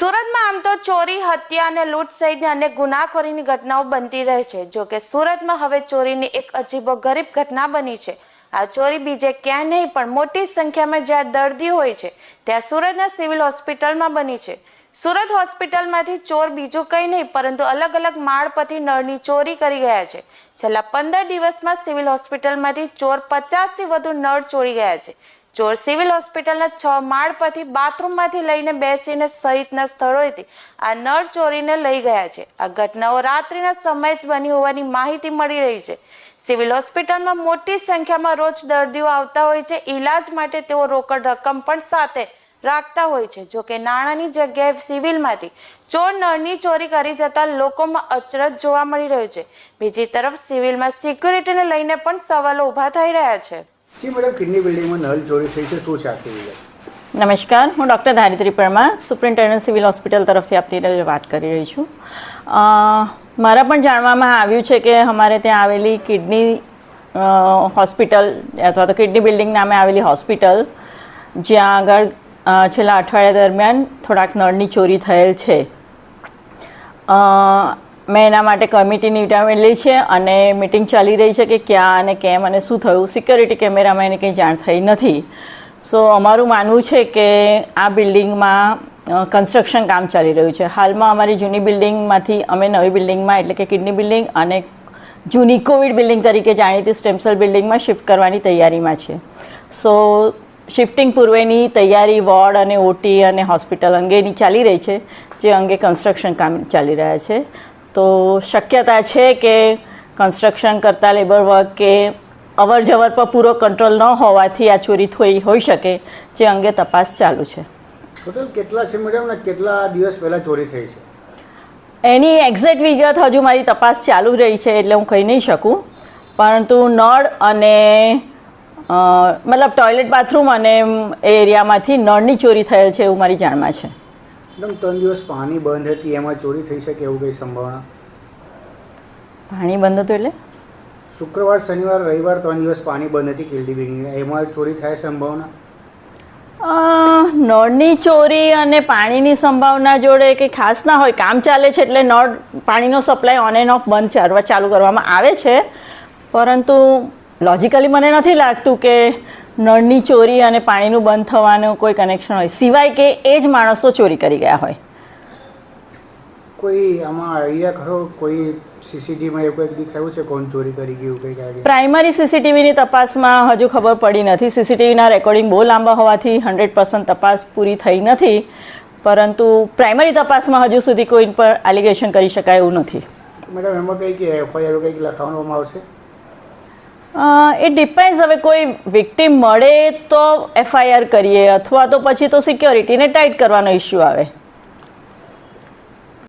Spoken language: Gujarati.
ચોરી, હત્યા અને લૂંટ સહિતની અનેક ગુનાખોરીની ઘટનાઓ બનતી રહે છે. જો કે સુરતમાં હવે ચોરીની એક અજીબો ગરીબ ઘટના બની છે. આ ચોરી બીજે ક્યાંય નહીં, પણ મોટી સંખ્યામાં જ્યાં દર્દી હોય છે, ત્યાં સુરતના સિવિલ હોસ્પિટલમાં બની છે. સુરત હોસ્પિટલમાંથી ચોર બીજું કંઈ નહીં, પરંતુ અલગ અલગ માળ પરથી નળની ચોરી કરી ગયા છે. છેલ્લા પંદર દિવસમાં સિવિલ હોસ્પિટલમાંથી ચોર પચાસથી વધુ નળ ચોરી ગયા છે. ચોર સિવિલ હોસ્પિટલના છ માળ પરથી બાથરૂમમાંથી લઈને બેસીને સહિતના સ્થળોએથી આ નળ ચોરીને લઈ ગયા છે. આ ઘટનાઓ રાત્રિના સમય જ બની હોવાની માહિતી મળી રહી છે. સિવિલ હોસ્પિટલમાં મોટી સંખ્યામાં રોજ દર્દીઓ આવતા હોય છે. ઈલાજ માટે તેઓ રોકડ રકમ પણ સાથે રાખતા હોય છે. જો કે નાણાંની જગ્યાએ સિવિલમાંથી ચોર નળની ચોરી કરી જતા લોકોમાં અચરજ જોવા મળી રહ્યો છે. બીજી તરફ સિવિલમાં સિક્યુરિટીને લઈને પણ સવાલો ઊભા થઈ રહ્યા છે. જી મેડમ કિડની બિલ્ડિંગમાં નળ ચોરી થઈ છે, શું છે આખી નમસ્કાર, હું doctor Dharitri Parmar, superintendent civil hospital તરફથી રહી વાત કરી રહી છું. મારા પણ જાણવામાં આવ્યું છે કે અમારે ત્યાં આવેલી કિડની હોસ્પિટલ, અથવા તો કિડની બિલ્ડિંગ નામે આવેલી હોસ્પિટલ, જ્યાં આગળ છેલ્લા અઠવાડિયા દરમિયાન થોડાક નળની ચોરી થયેલ છે. મેં એના માટે કમિટીની નિવડાવેલી છે અને મિટિંગ ચાલી રહી છે કે ક્યાં અને કેમ અને શું થયું. સિક્યોરિટી કેમેરામાં એને કંઈ જાણ થઈ નથી. સો અમારું માનવું છે કે આ બિલ્ડિંગમાં કન્સ્ટ્રક્શન કામ ચાલી રહ્યું છે. હાલમાં અમારી જૂની બિલ્ડિંગમાંથી અમે નવી બિલ્ડિંગમાં એટલે કે કિડની બિલ્ડિંગ અને જૂની કોવિડ બિલ્ડિંગ તરીકે જાણીતી સ્ટેમસેલ બિલ્ડિંગમાં શિફ્ટ કરવાની તૈયારીમાં છે. સો શિફ્ટિંગ પૂર્વેની તૈયારી, વોર્ડ અને ઓટી અને હોસ્પિટલ અંગેની ચાલી રહી છે, જે અંગે કન્સ્ટ્રક્શન કામ ચાલી રહ્યા છે. તો શક્યતા છે કે કન્સ્ટ્રક્શન કરતા લેબર વર્ક કે અવર જવર પર પૂરો કંટ્રોલ ન હોવાથી આ ચોરી થઈ હોઈ શકે જે અંગે તપાસ ચાલુ છે. ટોટલ કેટલા છે કેટલા દિવસ પહેલાં ચોરી થઈ છે? એની એક્ઝેક્ટ વિગત હજુ મારી તપાસ ચાલુ રહી છે એટલે હું કહી નહીં શકું. પરંતુ નળ અને મતલબ ટોયલેટ બાથરૂમ અને એ એરિયામાંથી નળની ચોરી થયેલ છે એવું મારી જાણમાં છે. મેડમ ત્રણ દિવસ પાણી બંધ હતી એમાં ચોરી થઈ શકે એવું કંઈ સંભાવના? પાણી બંધ હતું એટલે? શુક્રવાર શનિવાર રવિવાર ત્રણ દિવસ પાણી બંધ હતી કિલ્ડી બિલ્ડિંગ એમાં ચોરી થાય સંભાવના? નળની ચોરી અને પાણીની સંભાવના જોડે કંઈ ખાસ ના હોય. કામ ચાલે છે એટલે નળ પાણીનો સપ્લાય ઓન એન્ડ ઓફ બંધ ચાલવા ચાલુ કરવામાં આવે છે. પરંતુ લોજિકલી મને નથી લાગતું કે નળની ચોરી અને પાણીનું બંધ થવાનું કોઈ કનેક્શન હોય. સિવાય કે એ જ માણસો ચોરી કરી ગયા હોય. કોઈ આમાં આઈડિયા ખરો? કોઈ સીસીટીવીમાં એવું કંઈક દેખાયું છે? કોણ ચોરી કરી ગયું કંઈક આઈડિયા? પ્રાઇમરી સીસીટીવીની તપાસમાં હજુ ખબર પડી નથી. સીસીટીવીના રેકોર્ડિંગ બહુ લાંબા હોવાથી હંડ્રેડ પર્સન્ટ તપાસ પૂરી થઈ નથી. પરંતુ પ્રાઇમરી તપાસમાં હજુ સુધી કોઈ પર એલિગેશન કરી શકાય એવું નથી. મેડમ એમાં કંઈક એફઆઈઆર કંઈક લખાવવામાં આવશે? એ ડિપેન્ડ હવે કોઈ વિક્ટીમ મળે તો એફઆઈઆર કરીએ, અથવા તો પછી તો સિક્યોરિટીને ટાઈટ કરવાનો ઇસ્યુ આવે.